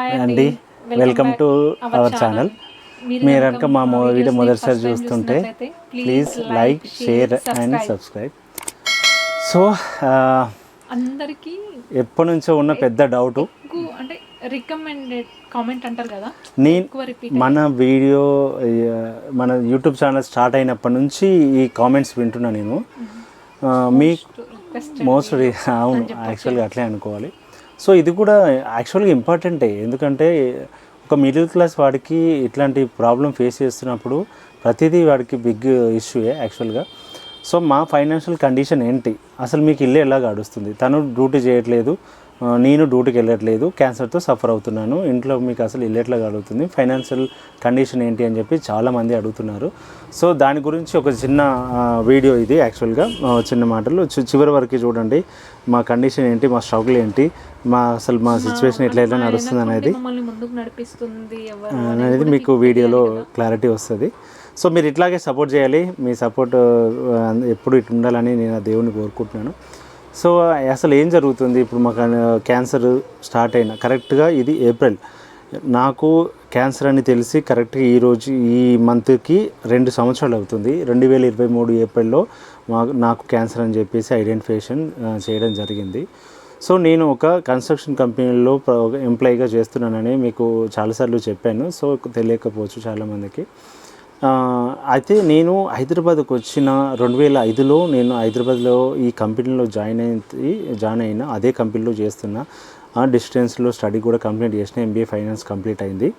Hi అండి welcome to our channel మీరు కనుక మా వీడియో మొదటిసారి చూస్తుంటే please like share and subscribe so అందరికి ఎప్పటి నుంచో ఉన్న పెద్ద డౌట్ ఎక్కువ అంటే రికమెండెడ్ కామెంట్ అంటారు కదా? నేను మన వీడియో మన యూట్యూబ్ ఛానల్ స్టార్ట్ అయినప్పటి నుంచి ఈ కామెంట్స్ వింటున్నా నేను. మీ మోస్ట్ అవును యాక్చువల్గా అట్లే అనుకోవాలి. సో ఇది కూడా యాక్చువల్గా ఇంపార్టెంటే. ఎందుకంటే ఒక మిడిల్ క్లాస్ వాడికి ఇట్లాంటి ప్రాబ్లం ఫేస్ చేస్తున్నప్పుడు ప్రతిదీ వాడికి బిగ్ ఇష్యూయే యాక్చువల్గా. సో మా ఫైనాన్షియల్ కండిషన్ ఏంటి? అసలు మీకు ఇల్లు ఎలా గడుస్తుంది తను డ్యూటీ చేయట్లేదు నేను డ్యూటీకి వెళ్ళట్లేదు క్యాన్సర్తో సఫర్ అవుతున్నాను ఇంట్లో మీకు అసలు ఇల్లు ఎట్లా గడుగుతుంది ఫైనాన్షియల్ కండిషన్ ఏంటి అని చెప్పి చాలామంది అడుగుతున్నారు. సో దాని గురించి ఒక చిన్న వీడియో ఇది యాక్చువల్గా చిన్న మాటలు. చివరి వరకు చూడండి మా కండిషన్ ఏంటి మా స్ట్రగుల్ ఏంటి మా అసలు మా సిచ్యువేషన్ ఎట్లా ఎట్లా నడుస్తుంది అనేది అనేది మీకు వీడియోలో క్లారిటీ వస్తుంది. సో మీరు ఇట్లాగే సపోర్ట్ చేయాలి. మీ సపోర్ట్ ఎప్పుడు ఇటు ఉండాలని నేను ఆ దేవుని కోరుకుంటున్నాను. సో అసలు ఏం జరుగుతుంది? ఇప్పుడు మాకు క్యాన్సర్ స్టార్ట్ అయిన కరెక్ట్గా ఇది ఏప్రిల్ నాకు క్యాన్సర్ అని తెలిసి కరెక్ట్గా ఈ రోజు ఈ మంత్కి రెండు సంవత్సరాలు అవుతుంది. రెండు వేల ఇరవై మూడు ఏప్రిల్లో మాకు నాకు క్యాన్సర్ అని చెప్పేసి ఐడెంటిఫికేషన్ చేయడం జరిగింది. సో నేను ఒక కన్స్ట్రక్షన్ కంపెనీలో ఎంప్లాయీగా చేస్తున్నానని మీకు చాలాసార్లు చెప్పాను. సో తెలియకపోవచ్చు చాలామందికి. అయితే నేను హైదరాబాద్కి వచ్చిన రెండు వేల ఐదులో నేను హైదరాబాద్లో ఈ కంపెనీలో జాయిన్ అయింది జాయిన్ అయిన అదే కంపెనీలో చేస్తున్నా. ఆ డిస్టెన్స్లో స్టడీ కూడా కంప్లీట్ చేసిన ఎంబీఏ ఫైనాన్స్ కంప్లీట్ అయింది.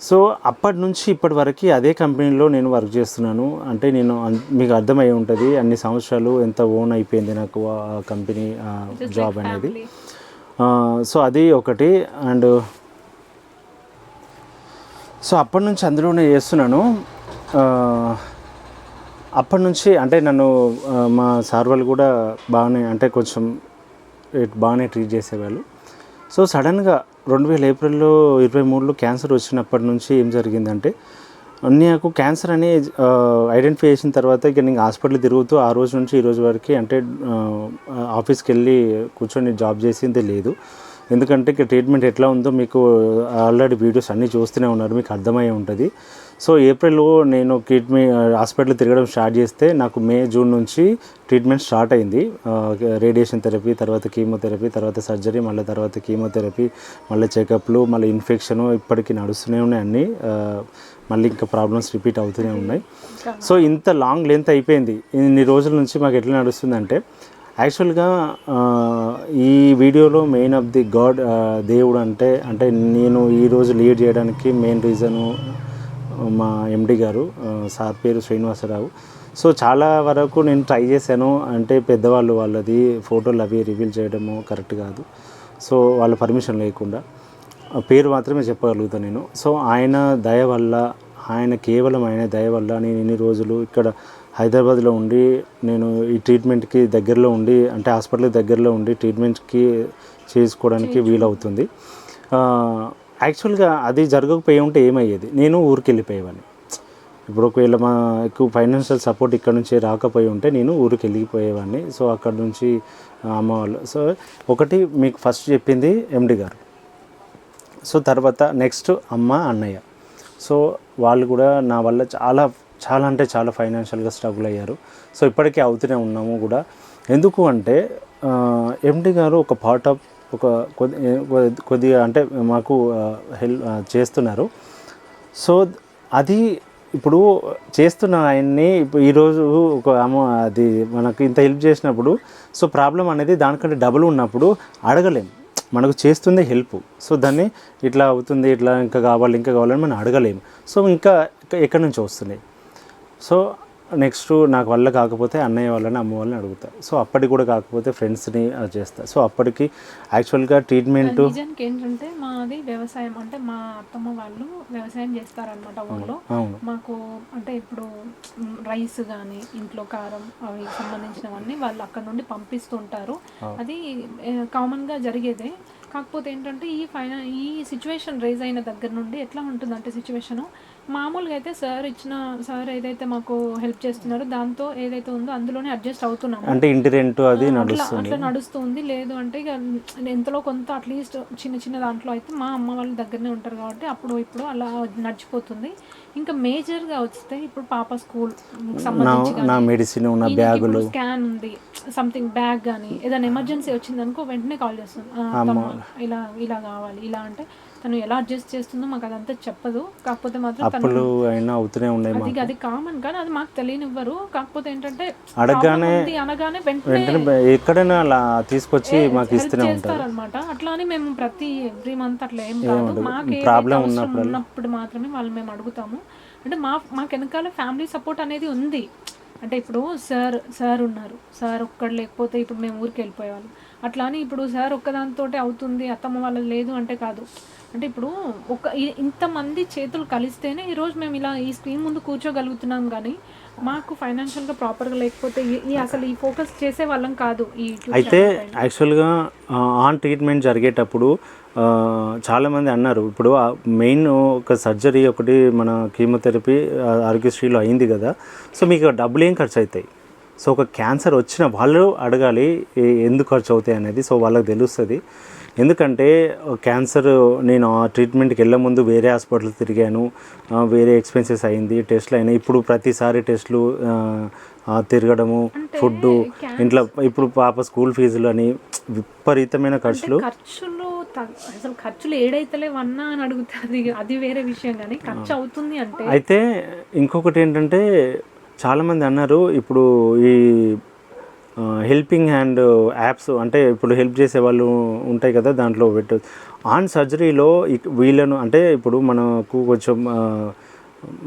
సో అప్పటి నుంచి ఇప్పటి వరకు అదే కంపెనీలో నేను వర్క్ చేస్తున్నాను. అంటే నేను మీకు అర్థమై ఉంటుంది అన్ని సంవత్సరాలు ఎంత ఓన్ అయిపోయింది నాకు ఆ కంపెనీ జాబ్ అనేది. సో అది ఒకటి. అండ్ సో అప్పటి నుంచి అందులోనే చేస్తున్నాను. అప్పటి నుంచి అంటే నన్ను మా సార్ వాళ్ళు కూడా బాగానే అంటే కొంచెం బాగానే ట్రీట్ చేసేవాళ్ళు. సో సడన్గా రెండు వేల ఏప్రిల్లో ఇరవై మూడులో క్యాన్సర్ వచ్చినప్పటి నుంచి ఏం జరిగిందంటే నాకు క్యాన్సర్ అని ఐడెంటిఫై చేసిన తర్వాత ఇక నేను హాస్పిటల్ తిరుగుతూ ఆ రోజు నుంచి ఈ రోజు వరకు అంటే ఆఫీస్కి వెళ్ళి కూర్చొని జాబ్ చేసింది లేదు. ఎందుకంటే ఇక ట్రీట్మెంట్ ఎట్లా ఉందో మీకు ఆల్రెడీ వీడియోస్ అన్నీ చూస్తూనే ఉన్నారు మీకు అర్థమై ఉంటుంది. సో ఏప్రిల్లో నేను ట్రీట్మెంట్ హాస్పిటల్ తిరగడం స్టార్ట్ చేస్తే నాకు మే జూన్ నుంచి ట్రీట్మెంట్ స్టార్ట్ అయింది. రేడియేషన్ థెరపీ తర్వాత కీమోథెరపీ తర్వాత సర్జరీ మళ్ళీ తర్వాత కీమోథెరపీ మళ్ళీ చెకప్లు మళ్ళీ ఇన్ఫెక్షన్ ఇప్పటికీ నడుస్తూనే ఉన్నాయి అన్నీ. మళ్ళీ ఇంకా ప్రాబ్లమ్స్ రిపీట్ అవుతూనే ఉన్నాయి. సో ఇంత లాంగ్ లెంత్ అయిపోయింది. ఇన్ని రోజుల నుంచి మాకు ఎట్లా నడుస్తుందంటే యాక్చువల్గా ఈ వీడియోలో మెయిన్ ఆఫ్ ది గాడ్ దేవుడు అంటే అంటే నేను ఈరోజు లీడ్ చేయడానికి మెయిన్ రీజను మా ఎండి గారు సార్ పేరు శ్రీనివాసరావు. సో చాలా వరకు నేను ట్రై చేశాను. అంటే పెద్దవాళ్ళు వాళ్ళది ఫోటోలు అవి రివీల్ చేయడము కరెక్ట్ కాదు. సో వాళ్ళ పర్మిషన్ లేకుండా. పేరు మాత్రమే చెప్పగలుగుతాను నేను. సో ఆయన దయ వల్ల ఆయన కేవలం ఆయన దయ వల్ల నేను ఇన్ని రోజులు ఇక్కడ హైదరాబాద్లో ఉండి నేను ఈ ట్రీట్మెంట్కి దగ్గరలో ఉండి అంటే హాస్పిటల్ దగ్గరలో ఉండి ట్రీట్మెంట్కి చేసుకోవడానికి వీలవుతుంది. యాక్చువల్గా అది జరగకపోయి ఉంటే ఏమయ్యేది? నేను ఊరికి వెళ్ళిపోయేవాడిని ఇప్పుడు ఒకవేళ మా ఎక్కువ ఫైనాన్షియల్ సపోర్ట్ ఇక్కడ నుంచి రాకపోయి ఉంటే నేను ఊరికి వెళ్ళిపోయేవాడిని సో అక్కడ నుంచి అమ్మ వాళ్ళు సో ఒకటి మీకు ఫస్ట్ చెప్పింది ఎండి గారు. సో తర్వాత నెక్స్ట్ అమ్మ అన్నయ్య. సో వాళ్ళు కూడా నా వల్ల చాలా చాలా అంటే చాలా ఫైనాన్షియల్గా స్ట్రగుల్ అయ్యారు. సో ఇప్పటికీ అవుతూనే ఉన్నాము కూడా. ఎందుకు అంటే ఎండి గారు ఒక పార్ట్ ఆఫ్ ఒక కొద్ది కొద్ది- కొద్దిగా అంటే మాకు హెల్ప్ చేస్తున్నారు. సో అది ఇప్పుడు చేస్తున్న ఆయన్ని ఇప్పుడు ఈరోజు ఒక అమ్మ అది మనకు ఇంత హెల్ప్ చేసినప్పుడు సో ప్రాబ్లం అనేది దానికంటే డబుల్ ఉన్నప్పుడు అడగలేం. మనకు చేస్తుంది హెల్ప్. సో దాన్ని ఇట్లా అవుతుంది ఇట్లా ఇంకా కావాలి ఇంకా కావాలని మనం అడగలేము సో ఇంకా ఎక్కడి నుంచి వస్తున్నాయి? సో నెక్స్ట్ నాకు వల్ల కాకపోతే అన్నయ్య వాళ్ళని అమ్మ వాళ్ళని అడుగుతా. సో అప్పటికి కూడా కాకపోతే ఫ్రెండ్స్ని చేస్తా. సో అప్పటికి యాక్చువల్గా ట్రీట్మెంట్ ఏంటంటే మాది వ్యవసాయం అంటే మా అత్తమ్మ వాళ్ళు వ్యవసాయం చేస్తారనమాట ఊళ్ళో. మాకు అంటే ఇప్పుడు రైస్ కానీ ఇంట్లో కారం అవి సంబంధించినవన్నీ వాళ్ళు అక్కడ నుండి పంపిస్తుంటారు. అది కామన్గా జరిగేదే. కాకపోతే ఏంటంటే ఈ ఫైనా ఈ సిచ్యువేషన్ రైజ్ అయిన దగ్గర నుండి ఎట్లా ఉంటుందంటే సిచ్యువేషను మామూలుగా అయితే సార్ ఇచ్చిన సార్ ఏదైతే మాకు హెల్ప్ చేస్తున్నారో దాంతో ఏదైతే ఉందో అందులోనే అడ్జస్ట్ అవుతున్నాము. అంటే ఇంటి రెంట్ అది అట్లా నడుస్తుంది. అట్లా నడుస్తుంది. లేదు అంటే ఇక ఎంతలో కొంత అట్లీస్ట్ చిన్న చిన్న దాంట్లో అయితే మా అమ్మ వాళ్ళ దగ్గరనే ఉంటారు కాబట్టి అప్పుడు ఇప్పుడు అలా నడిచిపోతుంది. ఇంకా మేజర్గా వస్తే ఇప్పుడు పాప స్కూల్ నా మెడిసిన్ నా బ్యాగులు. స్కాన్ ఉంది సంథింగ్ బ్యాగ్ కానీ ఏదైనా ఎమర్జెన్సీ వచ్చింది అనుకో వెంటనే కాల్ చేస్తుంది. "ఆ, అత్తమ్మ, ఇలా ఇలా కావాలి ఇలా అంటే తను ఎలా అడ్జస్ట్ చేస్తుందో మాకు అదంతా చెప్పదు. కాకపోతే మాత్రం అప్పులు అయినా అవుతూనే ఉన్నాయి అది అది కామన్ కానీ అది మాకు తెలియనివ్వరు. కాకపోతే ఏంటంటే అడగగానే అనగానే వెంటనే ఎక్కడైనా అలా తీసుకొచ్చి మాకు ఇస్తూనే ఉంటారు. అట్లా అని మేము ప్రతి ఎవ్రీ మంత్ అట్లా ఏం కాదు. మాకు ఉన్నప్పుడల్లా. ఉన్నప్పుడు మాత్రమే వాళ్ళు మేము అడుగుతాము. అంటే మా మాకు వెనకాల ఫ్యామిలీ సపోర్ట్ అనేది ఉంది. అంటే ఇప్పుడు సార్ సార్ ఉన్నారు. సార్ ఒక్కడు లేకపోతే ఇప్పుడు మేము ఊరికి వెళ్ళిపోయేవాళ్ళం. అట్లా అని ఇప్పుడు సార్ ఒక్కదానితోటే అవుతుంది అత్తమ్మ వాళ్ళది లేదు అంటే కాదు. అంటే ఇప్పుడు ఒక ఇంతమంది చేతులు కలిస్తేనే ఈరోజు మేము ఇలా ఈ స్క్రీన్ ముందు కూర్చోగలుగుతున్నాం కానీ మాకు ఫైనాన్షియల్గా ప్రాపర్గా లేకపోతే ఈ- అసలు ఈ ఫోకస్ చేసే వాళ్ళం కాదు ఈ అయితే. యాక్చువల్గా ఆన్ ట్రీట్మెంట్ జరిగేటప్పుడు చాలామంది అన్నారు. ఇప్పుడు మెయిన్ ఒక సర్జరీ ఒకటి మన కీమోథెరపీ ఆరోగ్యశ్రీలో అయింది కదా. సో మీకు డబ్బులు ఏం ఖర్చు అవుతాయి? సో ఒక క్యాన్సర్ వచ్చిన వాళ్ళు అడగాలి ఎందుకు ఖర్చు అవుతాయి అనేది. సో వాళ్ళకి తెలుస్తుంది. ఎందుకంటే క్యాన్సర్ నేను ఆ ట్రీట్మెంట్కి వెళ్ళే ముందు వేరే హాస్పిటల్ తిరిగాను. వేరే ఎక్స్పెన్సెస్ అయింది టెస్ట్లు అయినాయి. ఇప్పుడు ప్రతిసారి టెస్ట్లు తిరగడము ఫుడ్ ఇంట్లో ఇప్పుడు పాప స్కూల్ ఫీజులు అని విపరీతమైన ఖర్చులు. ఖర్చులు అసలు ఖర్చులు ఏడైతలేవన్నా అని అడుగుతుంది. అది వేరే విషయం కానీ ఖర్చు అవుతుంది అంటే అయితే ఇంకొకటి ఏంటంటే చాలామంది అన్నారు ఇప్పుడు ఈ హెల్పింగ్ హ్యాండ్ యాప్స్ అంటే ఇప్పుడు హెల్ప్ చేసే వాళ్ళు ఉంటాయి కదా దాంట్లో పెట్టు ఆన్ సర్జరీలో వీళ్ళను అంటే ఇప్పుడు మనకు కొంచెం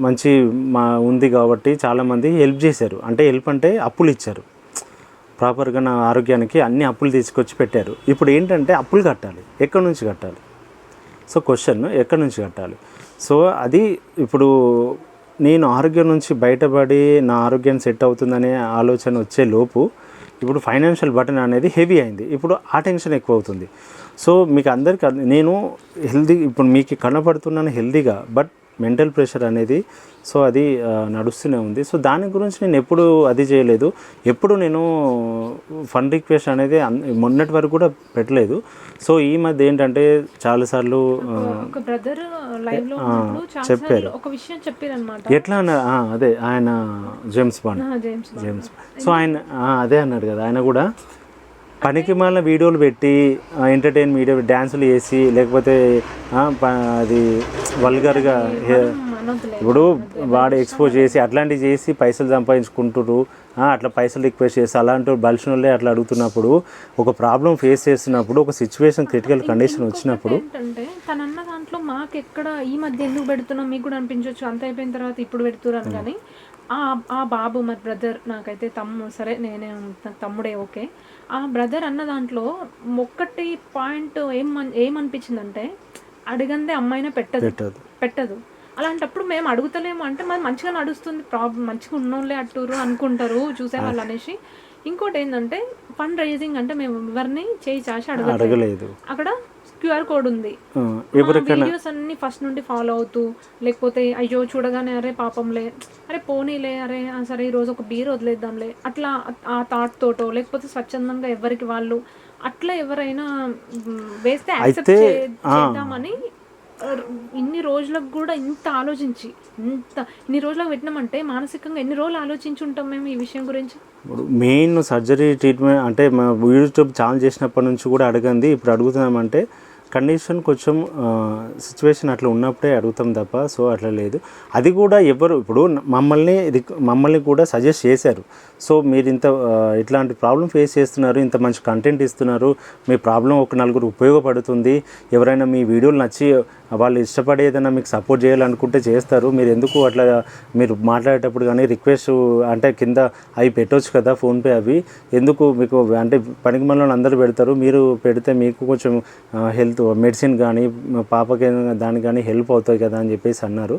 మంచి మా ఉంది కాబట్టి చాలామంది హెల్ప్ చేశారు. అంటే హెల్ప్ అంటే అప్పులు ఇచ్చారు. ప్రాపర్గా నా ఆరోగ్యానికి అన్ని అప్పులు తీసుకొచ్చి పెట్టారు. ఇప్పుడు ఏంటంటే అప్పులు కట్టాలి. ఎక్కడి నుంచి కట్టాలి? సో క్వశ్చన్ ఎక్కడి నుంచి కట్టాలి? సో అది ఇప్పుడు నేను ఆరోగ్యం నుంచి బయటపడి నా ఆరోగ్యం సెట్ అవుతుందనే ఆలోచన వచ్చే లోపు ఇప్పుడు ఫైనాన్షియల్ బటన్ అనేది హెవీ అయింది. ఇప్పుడు ఆ టెన్షన్ ఎక్కువ అవుతుంది సో మీకు అందరికీ నేను హెల్దీ ఇప్పుడు మీకు కనపడుతున్నాను హెల్దీగా బట్ మెంటల్ ప్రెషర్ అనేది సో అది నడుస్తూనే ఉంది. సో దాని గురించి నేను ఎప్పుడు అది చేయలేదు. ఎప్పుడు నేను ఫండ్ రిక్వెస్ట్ అనేది అన్- మొన్నటి వరకు కూడా పెట్టలేదు. సో ఈ మధ్య ఏంటంటే చాలాసార్లు బ్రదర్ సార్లు ఒక విషయం ఎట్లా అన్న ఆ, అదే ఆయన James Bond. James James so ఆయన అదే అన్నాడు కదా ఆయన కూడా పనికి మాలిన వీడియోలు పెట్టి ఎంటర్టైన్ వీడియో డ్యాన్సులు చేసి లేకపోతే అది వల్గర్గా ఇప్పుడు వాడు ఎక్స్పోజ్ చేసి అట్లాంటివి చేసి పైసలు సంపాదించుకుంటారు అట్లా పైసలు రిక్వెస్ట్ చేసి అలాంటి బలిసిన వాళ్ళే అట్లా అడుగుతున్నప్పుడు ఒక ప్రాబ్లం ఫేస్ చేస్తున్నప్పుడు ఒక సిచ్యువేషన్ క్రిటికల్ కండిషన్ వచ్చినప్పుడు ఏంటంటే తన అన్న దాంట్లో మాకు ఎక్కడ ఈ మధ్య ఎందుకు పెడుతున్నాం మీకు కూడా అనిపించవచ్చు అంత అయిపోయిన తర్వాత ఇప్పుడు పెడుతున్నారు కానీ ఆ ఆ బాబు మరి బ్రదర్ నాకైతే తమ్ము సరే నేనే తమ్ముడే ఓకే. ఆ బ్రదర్ అన్న దాంట్లో ఒక్కటి పాయింట్ ఏం ఏమనిపించిందంటే అడిగందే అమ్మాయినా పెట్టదు. పెట్టదు. అలాంటప్పుడు మేము అడుగుతలేము. అంటే మరి మంచిగా నడుస్తుంది ప్రాబ్లం మంచిగా ఉన్నోళ్ళే అట్టురు అనుకుంటారు చూసేవాళ్ళు అనేసి. ఇంకోటి ఏంటంటే ఫండ్ రైజింగ్ అంటే మేము ఎవరిని చేయి అడగలేదు అడగలేదు. అక్కడ క్యూఆర్ కోడ్ ఉంది. వీడియోస్ అన్ని ఫస్ట్ నుండి ఫాలో అవుతూ లేకపోతే అయ్యో చూడగానే అరే పాపంలే అరే పోనీలే అరే సరే ఈ రోజు ఒక బీర్ వదిలేద్దాంలే అట్లా ఆ థాట్ తోటో లేకపోతే స్వచ్ఛందంగా ఎవరికి వాళ్ళు అట్లా ఎవరైనా వేస్తే యాక్సెప్ట్ చేద్దామని ఇన్ని రోజులకు కూడా ఇంత ఆలోచించి ఇంత ఇన్ని రోజులకు పెట్టినామంటే మానసికంగా ఎన్ని రోజులు ఆలోచించి ఉంటాం మేము ఈ విషయం గురించి? ఇప్పుడు మెయిన్ సర్జరీ ట్రీట్మెంట్ అంటే మా యూట్యూబ్ ఛానల్ చేసినప్పటి నుంచి కూడా అడగండి ఇప్పుడు అడుగుతున్నామంటే కండిషన్ కొంచెం సిచ్యువేషన్ అట్లా ఉన్నప్పుడే అడుగుతాం తప్ప సో అట్లా లేదు. అది కూడా ఎవరు ఇప్పుడు మమ్మల్ని మమ్మల్ని కూడా సజెస్ట్ చేశారు. సో మీరు ఇంత ఇట్లాంటి ప్రాబ్లం ఫేస్ చేస్తున్నారు ఇంత మంచి కంటెంట్ ఇస్తున్నారు మీ ప్రాబ్లం ఒక నలుగురు ఉపయోగపడుతుంది. ఎవరైనా మీ వీడియోలు నచ్చి వాళ్ళు ఇష్టపడి ఏదైనా మీకు సపోర్ట్ చేయాలనుకుంటే చేస్తారు. మీరు ఎందుకు అట్లా మీరు మాట్లాడేటప్పుడు కానీ రిక్వెస్ట్ అంటే కింద అవి పెట్టవచ్చు కదా ఫోన్పే అవి. ఎందుకు మీకు అంటే పనికి మనలో అందరూ పెడతారు. మీరు పెడితే మీకు కొంచెం హెల్త్ మెడిసిన్ కానీ పాపకి దానికి కానీ హెల్ప్ అవుతుంది కదా అని చెప్పేసి అన్నారు.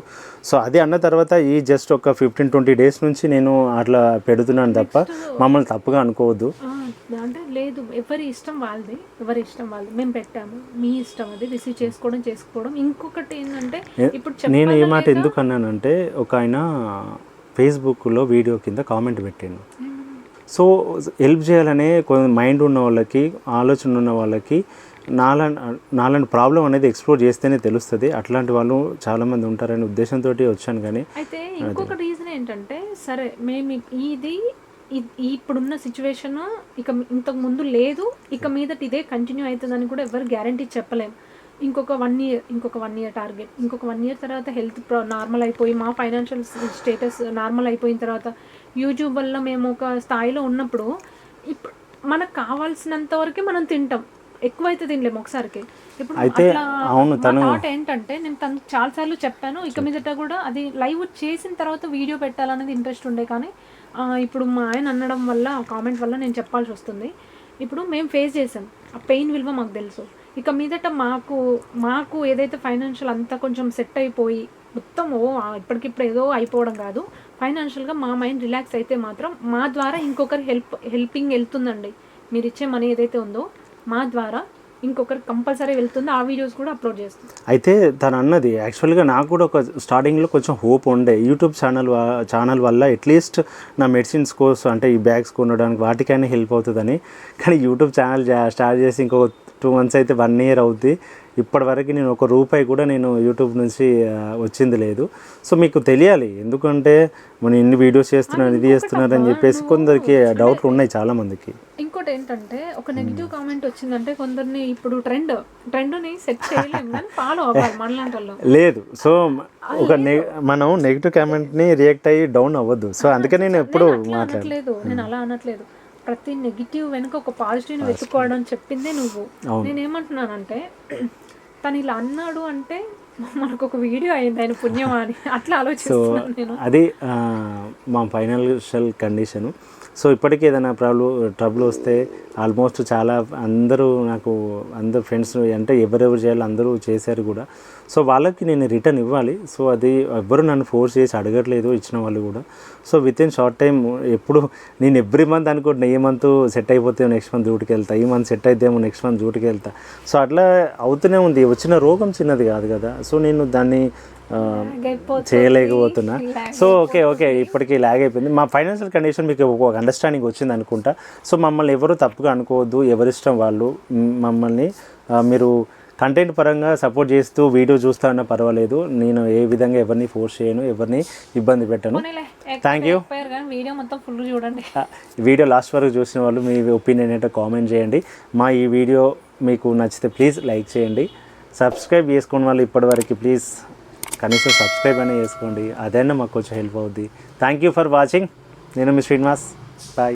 సో అది అన్న తర్వాత ఈ జస్ట్ ఒక ఫిఫ్టీన్ ట్వంటీ డేస్ నుంచి నేను అట్లా పెడుతున్నాను. చెప్పాను తప్ప మమ్మల్ని తప్పుగా అనుకోవద్దు. అంటే లేదు ఎవరి ఇష్టం వాళ్ళది ఎవరి ఇష్టం వాళ్ళది. మేము పెట్టాము మీ ఇష్టం అది. రిసీవ్ చేసుకోవడం చేసుకోవడం. ఇంకొకటి ఏంటంటే ఇప్పుడు నేను ఏ మాట? ఎందుకు అన్నానంటే ఒక ఆయన ఫేస్బుక్లో వీడియో కింద కామెంట్ పెట్టాను సో హెల్ప్ చేయాలనే మైండ్ ఉన్న వాళ్ళకి ఆలోచన ఉన్న వాళ్ళకి నాలా నాలాంటి ప్రాబ్లం అనేది ఎక్స్ప్లోర్ చేస్తేనే తెలుస్తుంది. అట్లాంటి వాళ్ళు చాలామంది ఉంటారనే ఉద్దేశంతో వచ్చాను కానీ అయితే ఇంకొక రీజన్ ఏంటంటే సరే మేము ఇది ఇప్పుడున్న సిచ్యువేషన్ ఇక ఇంతకు ముందు లేదు. ఇక మీదట ఇదే కంటిన్యూ అవుతుందని కూడా ఎవరు గ్యారంటీ చెప్పలేం. ఇంకొక వన్ ఇయర్ ఇంకొక వన్ ఇయర్ టార్గెట్. ఇంకొక వన్ ఇయర్ తర్వాత హెల్త్ నార్మల్ అయిపోయి మా ఫైనాన్షియల్ స్టేటస్ నార్మల్ అయిపోయిన తర్వాత యూట్యూబ్ వల్ల మేము ఒక స్థాయిలో ఉన్నప్పుడు ఇప్పుడు మనకు కావాల్సినంత వరకే మనం తింటాం. ఎక్కువైతే తినలేము ఒకసారికి. ఇప్పుడు అయితే అవును, తను- ఏంటంటే నేను తను చాలాసార్లు చెప్పాను ఇక మీదట కూడా అది లైవ్ చేసిన తర్వాత వీడియో పెట్టాలనేది ఇంట్రెస్ట్ ఉండే కానీ ఇప్పుడు మా ఆయన అనడం వల్ల కామెంట్ వల్ల నేను చెప్పాల్సి వస్తుంది. ఇప్పుడు మేము ఫేస్ చేసాం. ఆ పెయిన్ విలువ మాకు తెలుసు. ఇక మీదట మాకు మాకు ఏదైతే ఫైనాన్షియల్ అంతా కొంచెం సెట్ అయిపోయి మొత్తం ఓ ఇప్పటికిప్పుడు ఏదో అయిపోవడం కాదు. ఫైనాన్షియల్గా మా మైండ్ రిలాక్స్ అయితే మాత్రం మా ద్వారా ఇంకొకరి హెల్ప్ హెల్పింగ్ వెళ్తుందండి. మీరు ఇచ్చే మనీ ఏదైతే ఉందో మా ద్వారా ఇంకొకరికి కంపల్సరీ వెళ్తుంది. ఆ వీడియోస్ కూడా అప్లోడ్ చేస్తుంది అయితే తను అన్నది యాక్చువల్గా నాకు కూడా ఒక స్టార్టింగ్లో కొంచెం హోప్ ఉండే. యూట్యూబ్ ఛానల్ ఛానల్ వల్ల అట్లీస్ట్ నా మెడిసిన్స్ కోసం అంటే ఈ బ్యాగ్స్ కొనడానికి వాటికైనా హెల్ప్ అవుతుందని. కానీ యూట్యూబ్ ఛానల్ స్టార్ట్ చేసి ఇంకొక టూ మంత్స్ అయితే వన్ ఇయర్ అవుద్ది. ఇప్పటివరకు నేను ఒక రూపాయి కూడా నేను యూట్యూబ్ నుంచి వచ్చింది లేదు. సో మీకు తెలియాలి. ఎందుకంటే మనం ఇన్ని వీడియోస్ చేస్తున్నాను ఇది చేస్తున్నారు అని చెప్పేసి కొందరికి డౌట్లు ఉన్నాయి చాలామందికి. ఇంకోటి ఏంటంటే ఒక నెగిటివ్ కామెంట్ వచ్చిందంటే కొందరిని ఇప్పుడు ట్రెండ్ ట్రెండ్ని సెట్ చేయలేము కానీ ఫాలో అవ్వాలి మనలాంటి వాళ్ళు లేదు. సో ఒక మనం నెగిటివ్ కామెంట్ని రియాక్ట్ అయ్యి డౌన్ అవ్వద్దు. సో అందుకే నేను ఎప్పుడు అనట్లేదు. నేను అలా అనట్లేదు. ప్రతి నెగిటివ్ వెనుక ఒక పాజిటివ్ వెతుక్కోవడం చెప్పిందే నువ్వు. నేనేమంటున్నానంటే తను ఇలా అన్నాడు అంటే మనకు ఒక వీడియో అయింది ఆయన పుణ్యం అని. అట్లా ఆలోచిస్తున్నాను నేను. అది మా ఫైనాన్షియల్ కండిషను. సో ఇప్పటికీ ఏదైనా ప్రాబ్లం ట్రబుల్ వస్తే ఆల్మోస్ట్ చాలా అందరూ నాకు అందరు ఫ్రెండ్స్ అంటే ఎవరెవరు చేయాలో అందరూ చేశారు కూడా. సో వాళ్ళకి నేను రిటర్న్ ఇవ్వాలి. సో అది ఎవ్వరు నన్ను ఫోర్స్ చేసి అడగట్లేదు ఇచ్చిన వాళ్ళు కూడా. So with in short time ఎప్పుడు నేను ఎవ్రీ మంత్ అనుకుంటున్నా ఏ మంత్ సెట్ అయిపోతే నెక్స్ట్ మంత్ డ్యూటీకి వెళ్తా ఈ మంత్ సెట్ అయితేమో నెక్స్ట్ మంత్ డ్యూటీకి వెళ్తా. సో అట్లా అవుతూనే ఉంది. వచ్చిన రోగం చిన్నది కాదు కదా. సో నేను దాన్ని చేయలేకపోతున్నా. సో ఓకే ఓకే ఇప్పటికీ లాగ్ అయిపోయింది మా ఫైనాన్షియల్ కండిషన్ మీకు ఒక అండర్స్టాండింగ్ వచ్చింది అనుకుంటా. సో మమ్మల్ని ఎవరు తప్పుగా అనుకోవద్దు ఎవరిష్టం వాళ్ళు. మమ్మల్ని మీరు కంటెంట్ పరంగా సపోర్ట్ చేస్తూ వీడియో చూస్తా అన్నా పర్వాలేదు. నేను ఏ విధంగా ఎవరిని ఫోర్స్ చేయను ఎవరిని ఇబ్బంది పెట్టను. ఎక్కువ కానీ వీడియో మొత్తం ఫుల్ చూడండి. వీడియో లాస్ట్ వరకు చూసిన వాళ్ళు మీ ఒపీనియన్ ఏంటో కామెంట్ చేయండి. మా ఈ వీడియో మీకు నచ్చితే ప్లీజ్ లైక్ చేయండి. సబ్స్క్రైబ్ చేసుకున్న వాళ్ళు ఇప్పటివరకు ప్లీజ్ కనీసం సబ్స్క్రైబ్ అయినా చేసుకోండి. అదైనా మాకు కొంచెం హెల్ప్ అవుద్ది. థ్యాంక్ యూ ఫర్ వాచింగ్ నేను మీ శ్రీనివాస్. బాయ్